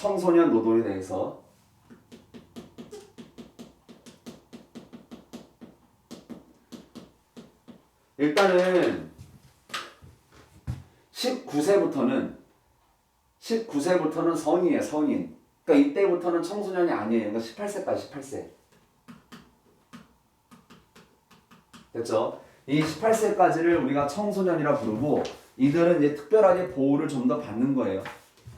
청소년 노동에 대해서 일단은 19세부터는 19세부터는 성인이에요, 성인. 그러니까 이때부터는 청소년이 아니에요. 그러니까 18세까지 18세. 됐죠? 이 18세까지를 우리가 청소년이라 부르고 이들은 이제 특별하게 보호를 좀 더 받는 거예요.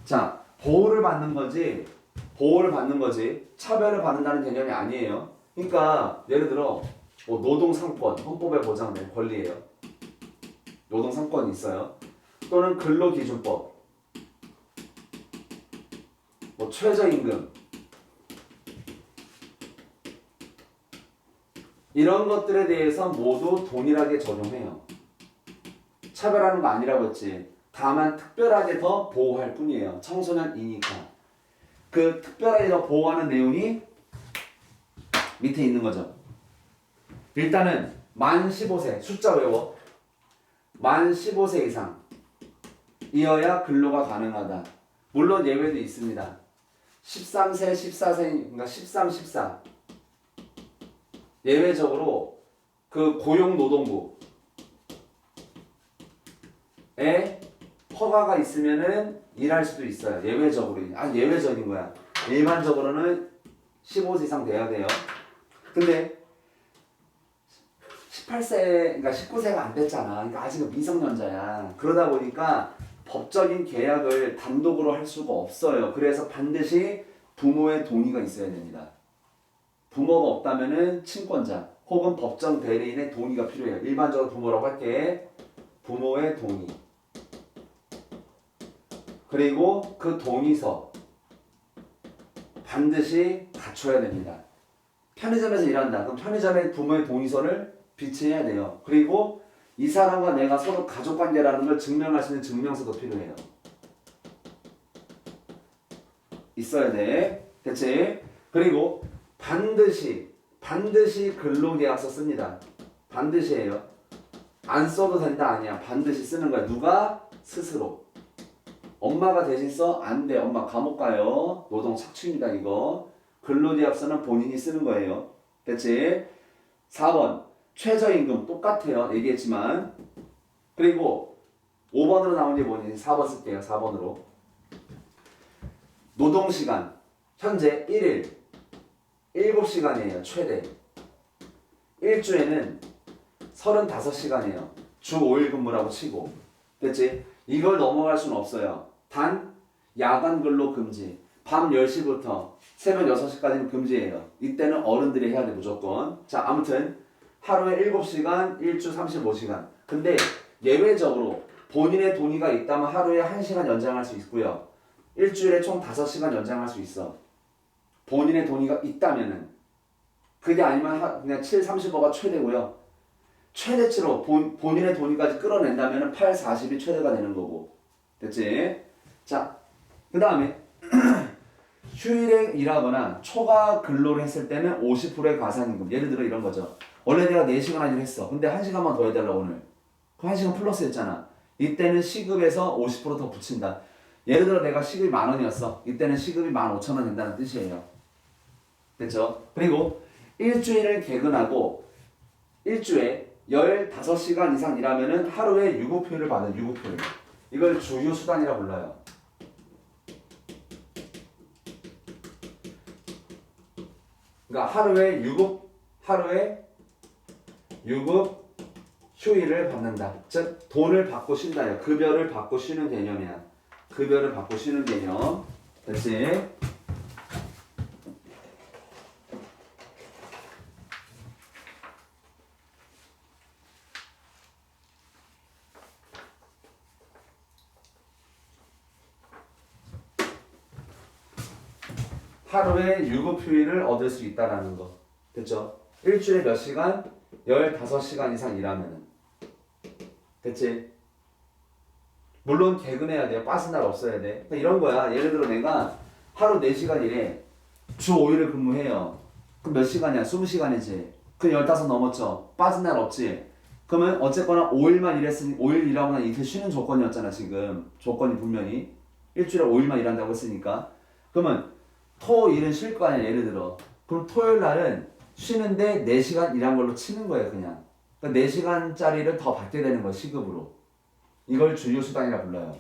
자, 보호를 받는 거지, 보호를 받는 거지, 차별을 받는다는 개념이 아니에요. 그러니까 예를 들어 뭐 노동상권, 헌법에 보장된 권리예요. 노동상권이 있어요. 또는 근로기준법, 뭐 최저임금 이런 것들에 대해서 모두 동일하게 적용해요. 차별하는 거 아니라고 했지. 다만 특별하게 더 보호할 뿐이에요. 청소년이니까. 그 특별하게 더 보호하는 내용이 밑에 있는 거죠. 일단은 만 15세 숫자 외워. 만 15세 이상 이어야 근로가 가능하다. 물론 예외도 있습니다. 13세, 14세, 그러니까 13, 14 예외적으로 그 고용노동부에 허가가 있으면은 일할 수도 있어요. 예외적으로. 아, 예외적인 거야. 일반적으로는 15세 이상 돼야 돼요. 근데 18세, 그러니까 19세가 안 됐잖아. 그러니까 아직은 미성년자야. 그러다 보니까 법적인 계약을 단독으로 할 수가 없어요. 그래서 반드시 부모의 동의가 있어야 됩니다. 부모가 없다면은 친권자 혹은 법정 대리인의 동의가 필요해요. 일반적으로 부모라고 할게 부모의 동의. 그리고 그 동의서 반드시 갖춰야 됩니다. 편의점에서 일한다. 그럼 편의점에 부모의 동의서를 비치해야 돼요. 그리고 이 사람과 내가 서로 가족 관계라는 걸 증명할 수 있는 증명서도 필요해요. 있어야 돼. 대체 그리고 반드시 반드시 근로계약서 씁니다. 반드시예요. 안 써도 된다 아니야. 반드시 쓰는 거야. 누가 스스로. 엄마가 대신 써? 안 돼. 엄마 감옥 가요. 노동 착취입니다, 이거. 근로계약서는 본인이 쓰는 거예요. 됐지? 4번. 최저임금 똑같아요. 얘기했지만. 그리고 5번으로 나온 게 뭐니? 4번 쓸게요. 4번으로. 노동시간. 현재 1일. 7시간이에요. 최대. 일주에는 35시간이에요. 주 5일 근무라고 치고. 됐지? 이걸 넘어갈 수는 없어요. 단 야간 근로 금지. 밤 10시부터 새벽 6시까지는 금지예요. 이때는 어른들이 해야 돼 무조건. 자, 아무튼 하루에 7시간, 일주 35시간. 근데 예외적으로 본인의 동의가 있다면 하루에 1시간 연장할 수 있고요. 일주일에 총 5시간 연장할 수 있어. 본인의 동의가 있다면은 그게 아니면 하- 그냥 7, 35가 최대고요. 최대치로 본, 본인의 동의까지 끌어낸다면 8, 40이 최대가 되는 거고. 됐지? 자, 그 다음에 휴일에 일하거나 초과 근로를 했을 때는 50%의 가산임금. 예를 들어 이런 거죠. 원래 내가 4시간 일 했어. 근데 1시간만 더 해달라 오늘. 그 1시간 플러스 했잖아. 이때는 시급에서 50%더 붙인다. 예를 들어 내가 시급이 만 원이었어. 이때는 시급이 만 오천 원 된다는 뜻이에요. 됐죠? 그리고 일주일을 개근하고 일주에 15시간 이상 일하면은 하루에 유급휴일을 받은 유급휴일. 이걸 주휴수단이라 불러요. 그러니까 하루에 유급 하루에 유급 휴일을 받는다. 즉 돈을 받고 쉰다요. 급여를 받고 쉬는 개념이야. 급여를 받고 쉬는 개념. 됐지? 하루에 유급휴일을 얻을 수 있다라는 거. 됐죠? 일주일에 몇 시간? 15시간 이상 일하면은. 됐지? 물론 개근해야 돼요. 빠진 날 없어야 돼. 그러니까 이런 거야. 예를 들어 내가 하루 4시간 일해. 주 5일을 근무해요. 그럼 몇 시간이야? 20시간이지. 그럼 15 넘었죠. 빠진 날 없지. 그러면 어쨌거나 5일만 일했으니 5일 일하고 난 이틀 쉬는 조건이었잖아 지금. 조건이 분명히. 일주일에 5일만 일한다고 했으니까. 그러면 토 일은 쉴 거 아니야 예를 들어. 그럼 토요일 날은 쉬는데 4시간 일한 걸로 치는 거예요 그냥. 그러니까 4시간짜리를 더 받게 되는 거야 시급으로. 이걸 주휴수당이라 불러요.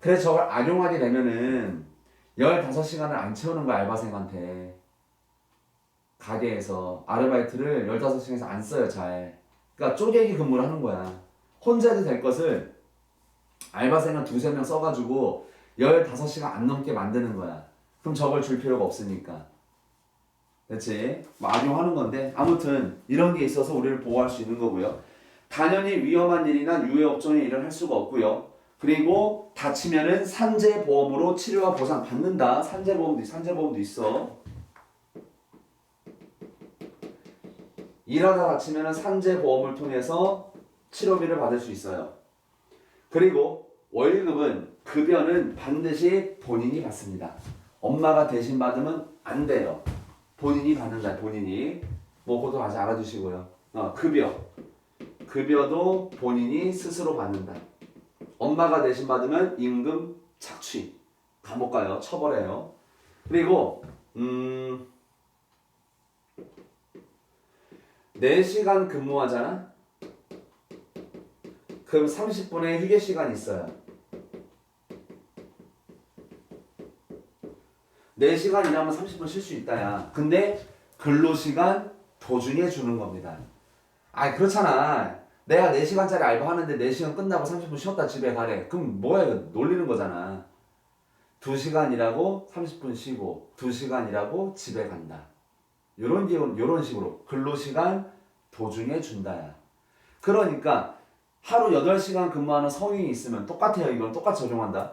그래서 저걸 악용하게 되면은 15시간을 안 채우는 거야 알바생한테. 가게에서 아르바이트를 15시간에서 안 써요 잘. 그러니까 쪼개기 근무를 하는 거야. 혼자 해도 될 것을 알바생을 두세 명 써가지고 15시간 안 넘게 만드는 거야. 그럼 저걸 줄 필요가 없으니까. 그렇지? 뭐 악용하는 건데 아무튼 이런 게 있어서 우리를 보호할 수 있는 거고요. 당연히 위험한 일이나 유해 업종의 일을 할 수가 없고요. 그리고 다치면은 산재 보험으로 치료와 보상 받는다. 산재 보험도 산재 보험도 있어. 일하다 다치면은 산재 보험을 통해서 치료비를 받을 수 있어요. 그리고 월급은 급여는 반드시 본인이 받습니다. 엄마가 대신 받으면 안 돼요. 본인이 받는다. 본인이 뭐 그것도 아직 알아두시고요. 어, 급여 급여도 본인이 스스로 받는다. 엄마가 대신 받으면 임금 착취 감옥 가요. 처벌해요. 그리고 음 4시간 근무하잖아. 그럼 30분의 휴게 시간 있어요. 4시간 일하면 30분 쉴 수 있다야. 근데 근로시간 도중에 주는 겁니다. 아 그렇잖아. 내가 4시간짜리 알바 하는데 4시간 끝나고 30분 쉬었다 집에 가래. 그럼 뭐야 이거 놀리는 거잖아. 2시간 일하고 30분 쉬고 2시간 일하고 집에 간다. 요런 게 요런 식으로 근로시간 도중에 준다야. 그러니까 하루 8시간 근무하는 성인이 있으면 똑같아요. 이건 똑같이 적용한다.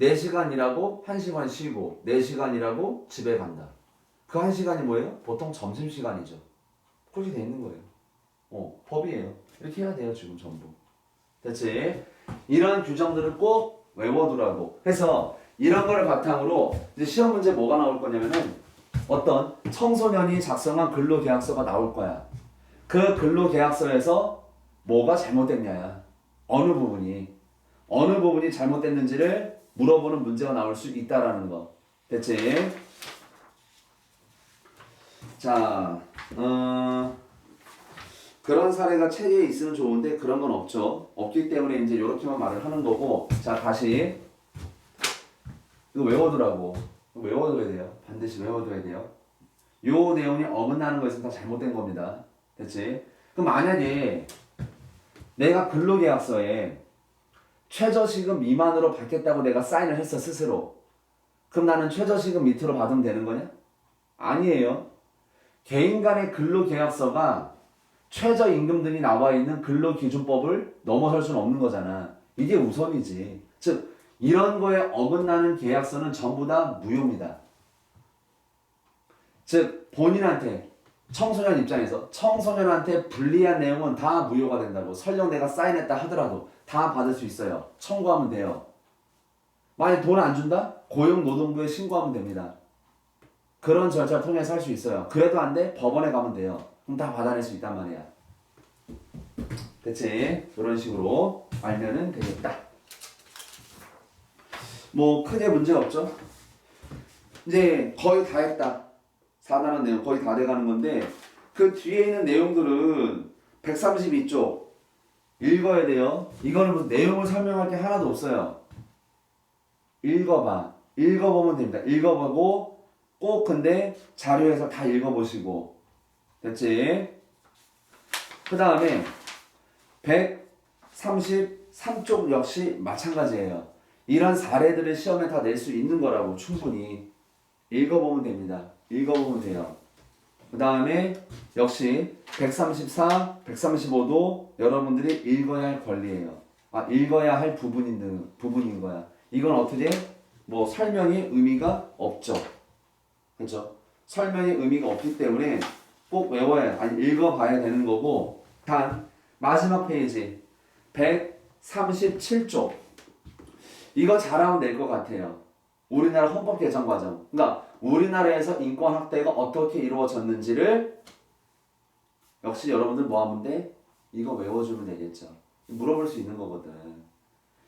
4시간 일하고 1시간 쉬고 4시간 일하고 집에 간다. 그 1시간이 뭐예요? 보통 점심시간이죠. 그렇게 돼 있는 거예요. 어, 법이에요. 이렇게 해야 돼요, 지금 전부. 됐지? 이런 규정들을 꼭 외워두라고 해서 이런 거를 바탕으로 이제 시험 문제 뭐가 나올 거냐면은 어떤 청소년이 작성한 근로계약서가 나올 거야. 그 근로계약서에서 뭐가 잘못됐냐야. 어느 부분이 어느 부분이 잘못됐는지를 물어보는 문제가 나올 수 있다라는 거. 됐지? 자, 어, 그런 사례가 책에 있으면 좋은데 그런 건 없죠. 없기 때문에 이제 이렇게만 말을 하는 거고. 자, 다시 이거 외워두라고. 외워둬야 돼요. 반드시 외워둬야 돼요. 요 내용이 어긋나는 거 있으면 다 잘못된 겁니다. 됐지? 그럼 만약에 내가 근로계약서에 최저시급 미만으로 받겠다고 내가 사인을 했어 스스로. 그럼 나는 최저시급 밑으로 받으면 되는 거냐? 아니에요. 개인 간의 근로계약서가 최저임금 등이 나와 있는 근로기준법을 넘어설 수는 없는 거잖아. 이게 우선이지. 즉 이런 거에 어긋나는 계약서는 전부 다 무효입니다. 즉 본인한테 청소년 입장에서 청소년한테 불리한 내용은 다 무효가 된다고 설령 내가 사인했다 하더라도 다 받을 수 있어요. 청구하면 돼요. 만약 돈 안 준다? 고용노동부에 신고하면 됩니다. 그런 절차를 통해서 할 수 있어요. 그래도 안 돼? 법원에 가면 돼요. 그럼 다 받아낼 수 있단 말이야. 대체 이런 식으로 알면은 되겠다. 뭐 크게 문제 없죠? 이제 거의 다 했다. 4단원 내용 거의 다 돼가는 건데 그 뒤에 있는 내용들은 132쪽 읽어야 돼요. 이거는 무슨 내용을 설명할 게 하나도 없어요. 읽어봐. 읽어보면 됩니다. 읽어보고 꼭 근데 자료에서 다 읽어보시고 됐지? 그 다음에 133쪽 역시 마찬가지예요. 이런 사례들을 시험에 다 낼 수 있는 거라고 충분히 읽어보면 됩니다. 읽어보면 돼요. 그 다음에 역시 134, 135도 여러분들이 읽어야 할 권리예요. 아, 읽어야 할 부분인, 부분인 거야. 이건 어떻게? 뭐 설명이 의미가 없죠. 그렇죠? 설명이 의미가 없기 때문에 꼭 외워야, 아니 읽어봐야 되는 거고 단 마지막 페이지 137쪽 이거 잘하면 될 것 같아요. 우리나라 헌법 개정 과정. 그러니까 우리나라에서 인권 확대가 어떻게 이루어졌는지를 역시 여러분들 뭐 하면 돼? 이거 외워주면 되겠죠. 물어볼 수 있는 거거든.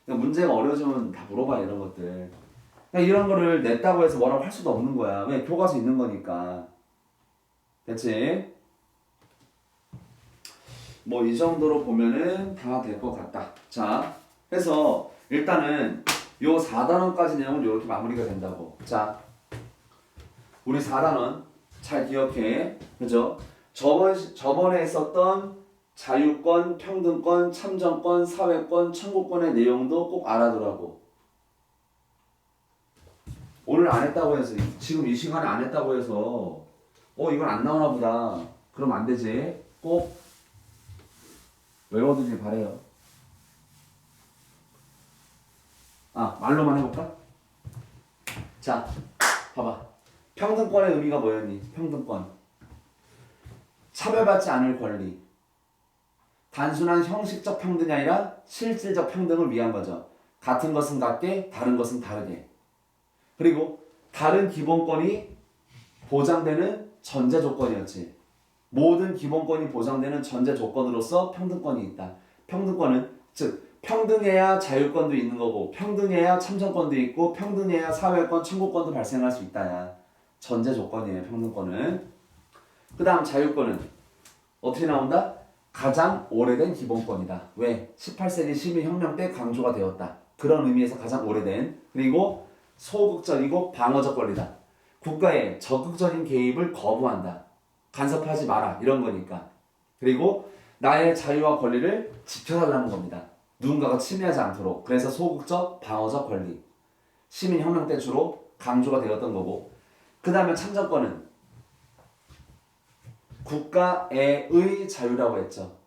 그러니까 문제가 어려워지면 다 물어봐 이런 것들. 그러니까 이런 거를 냈다고 해서 뭐라고 할 수도 없는 거야. 왜? 교과서 있는 거니까. 됐지? 뭐 이 정도로 보면은 다 될 것 같다. 자, 그래서 일단은 요 4단원까지 내용은 이렇게 마무리가 된다고. 자, 우리 4단원 잘 기억해. 그죠? 저번, 저번에 있었던 자유권, 평등권, 참정권, 사회권, 청구권의 내용도 꼭 알아두라고. 오늘 안 했다고 해서, 지금 이 시간에 안 했다고 해서, 어, 이건 안 나오나 보다. 그럼 안 되지. 꼭 외워두길 바래요. 아, 말로만 해볼까? 자, 봐봐. 평등권의 의미가 뭐였니? 평등권. 차별받지 않을 권리. 단순한 형식적 평등이 아니라 실질적 평등을 위한 거죠. 같은 것은 같게, 다른 것은 다르게. 그리고 다른 기본권이 보장되는 전제 조건이었지. 모든 기본권이 보장되는 전제 조건으로서 평등권이 있다. 평등권은 즉 평등해야 자유권도 있는 거고 평등해야 참정권도 있고 평등해야 사회권, 청구권도 발생할 수 있다야. 전제 조건이에요. 평등권은. 그 다음 자유권은 어떻게 나온다? 가장 오래된 기본권이다. 왜? 18세기 시민혁명 때 강조가 되었다. 그런 의미에서 가장 오래된 그리고 소극적이고 방어적 권리다. 국가의 적극적인 개입을 거부한다. 간섭하지 마라 이런 거니까. 그리고 나의 자유와 권리를 지켜달라는 겁니다. 누군가가 침해하지 않도록. 그래서 소극적, 방어적 권리. 시민혁명 때 주로 강조가 되었던 거고. 그 다음에 참정권은 국가의 자유라고 했죠.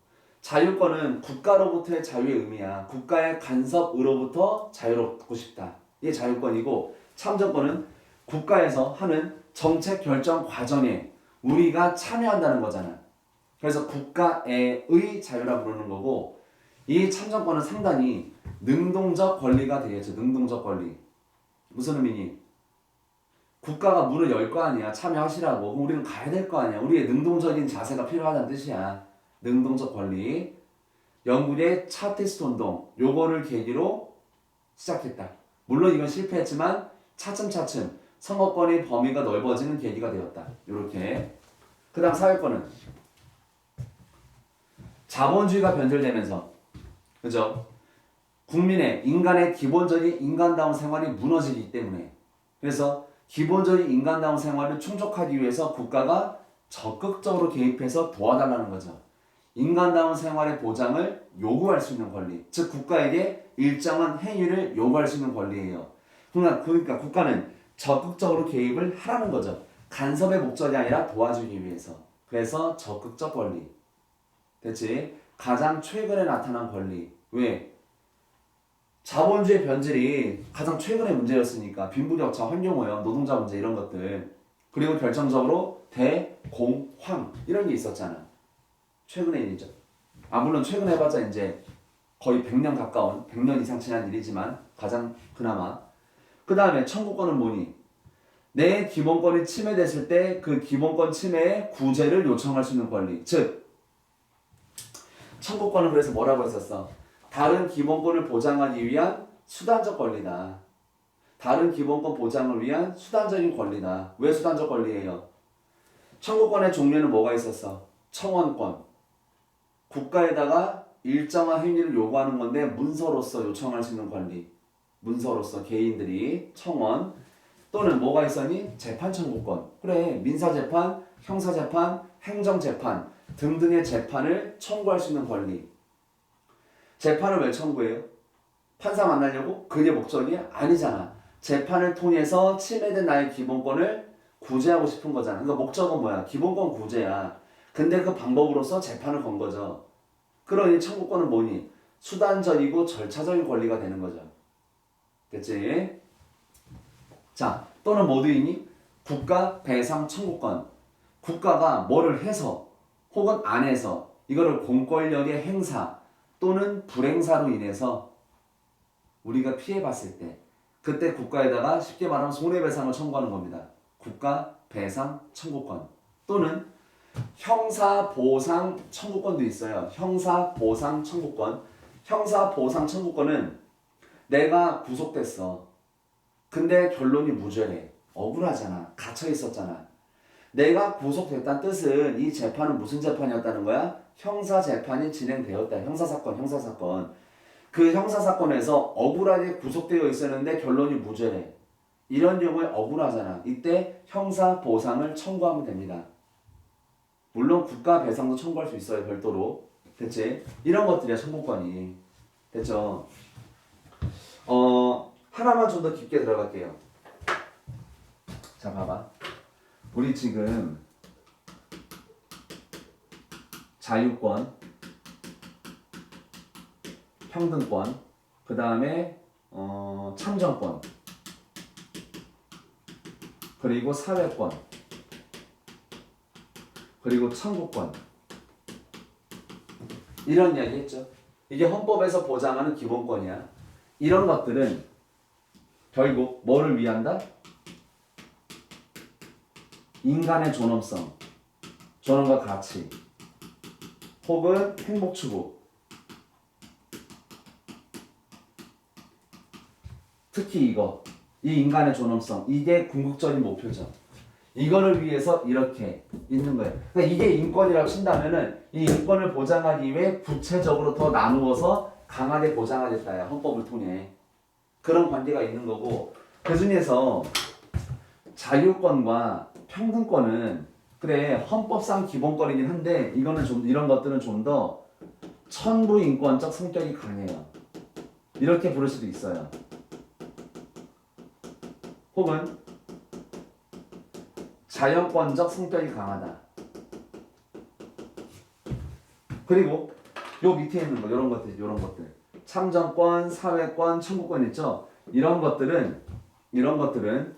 자유권은 국가로부터의 자유의 의미야. 국가의 간섭으로부터 자유롭고 싶다. 이게 자유권이고 참정권은 국가에서 하는 정책 결정 과정에 우리가 참여한다는 거잖아. 그래서 국가의 자유라 부르는 거고 이 참정권은 상당히 능동적 권리가 되겠죠. 능동적 권리. 무슨 의미니? 국가가 문을 열 거 아니야. 참여하시라고. 우리는 가야 될 거 아니야. 우리의 능동적인 자세가 필요하다는 뜻이야. 능동적 권리. 영국의 차티스트 운동. 요거를 계기로 시작했다. 물론 이건 실패했지만 차츰차츰 선거권의 범위가 넓어지는 계기가 되었다. 이렇게. 그 다음 사회권은 자본주의가 변절되면서 그죠? 국민의 인간의 기본적인 인간다운 생활이 무너지기 때문에 그래서 기본적인 인간다운 생활을 충족하기 위해서 국가가 적극적으로 개입해서 도와달라는 거죠. 인간다운 생활의 보장을 요구할 수 있는 권리, 즉 국가에게 일정한 행위를 요구할 수 있는 권리예요. 그러니까, 그러니까 국가는 적극적으로 개입을 하라는 거죠. 간섭의 목적이 아니라 도와주기 위해서. 그래서 적극적 권리. 됐지? 가장 최근에 나타난 권리. 왜? 자본주의 변질이 가장 최근의 문제였으니까 빈부격차, 환경오염, 노동자 문제 이런 것들 그리고 결정적으로 대공황 이런 게 있었잖아. 최근의 일이죠. 아 물론 최근에 해봤자 이제 거의 100년 가까운 100년 이상 지난 일이지만 가장 그나마 그 다음에 청구권은 뭐니? 내 기본권이 침해됐을 때 그 기본권 침해의 구제를 요청할 수 있는 권리. 즉, 청구권은 그래서 뭐라고 했었어? 다른 기본권을 보장하기 위한 수단적 권리다. 다른 기본권 보장을 위한 수단적인 권리다. 왜 수단적 권리예요? 청구권의 종류는 뭐가 있었어? 청원권. 국가에다가 일정한 행위를 요구하는 건데 문서로서 요청할 수 있는 권리. 문서로서 개인들이 청원 또는 뭐가 있었니? 재판 청구권. 그래 민사 재판, 형사 재판, 행정 재판 등등의 재판을 청구할 수 있는 권리. 재판을 왜 청구해요? 판사 만나려고? 그게 목적이 아니잖아. 재판을 통해서 침해된 나의 기본권을 구제하고 싶은 거잖아. 그러니까 목적은 뭐야? 기본권 구제야. 근데 그 방법으로서 재판을 건 거죠. 그러니 청구권은 뭐니? 수단적이고 절차적인 권리가 되는 거죠. 됐지? 자, 또는 뭐도있니? 국가 배상 청구권. 국가가 뭐를 해서 혹은 안 해서 이거를 공권력의 행사 또는 불행사로 인해서 우리가 피해봤을 때 그때 국가에다가 쉽게 말하면 손해배상을 청구하는 겁니다. 국가 배상 청구권 또는 형사 보상 청구권도 있어요. 형사 보상 청구권. 형사 보상 청구권은 내가 구속됐어. 근데 결론이 무죄래. 억울하잖아. 갇혀 있었잖아. 내가 구속됐다는 뜻은 이 재판은 무슨 재판이었다는 거야? 형사 재판이 진행되었다. 형사 사건, 형사 사건. 그 형사 사건에서 억울하게 구속되어 있었는데 결론이 무죄래. 이런 경우에 억울하잖아. 이때 형사 보상을 청구하면 됩니다. 물론 국가 배상도 청구할 수 있어요. 별도로. 됐지? 이런 것들이야 청구권이. 됐죠? 어 하나만 좀 더 깊게 들어갈게요. 자 봐봐. 우리 지금 자유권, 평등권, 그 다음에 어, 참정권, 그리고 사회권, 그리고 청구권 이런 이야기 했죠. 이게 헌법에서 보장하는 기본권이야. 이런 것들은 결국 뭐를 위한다? 인간의 존엄성, 존엄과 가치, 혹은 행복 추구. 특히 이거, 이 인간의 존엄성, 이게 궁극적인 목표죠. 이거를 위해서 이렇게 있는 거예요. 그러니까 이게 인권이라고 친다면은 이 인권을 보장하기 위해 구체적으로 더 나누어서 강하게 보장하겠다야 헌법을 통해 그런 관계가 있는 거고 그 중에서 자유권과 평등권은 그래 헌법상 기본권이긴 한데 이거는 좀 이런 것들은 좀 더 천부 인권적 성격이 강해요. 이렇게 부를 수도 있어요. 혹은 자연권적 성격이 강하다. 그리고 요 밑에 있는 거 이런 것들 이런 것들 참정권, 사회권, 청구권 있죠. 이런 것들은 이런 것들은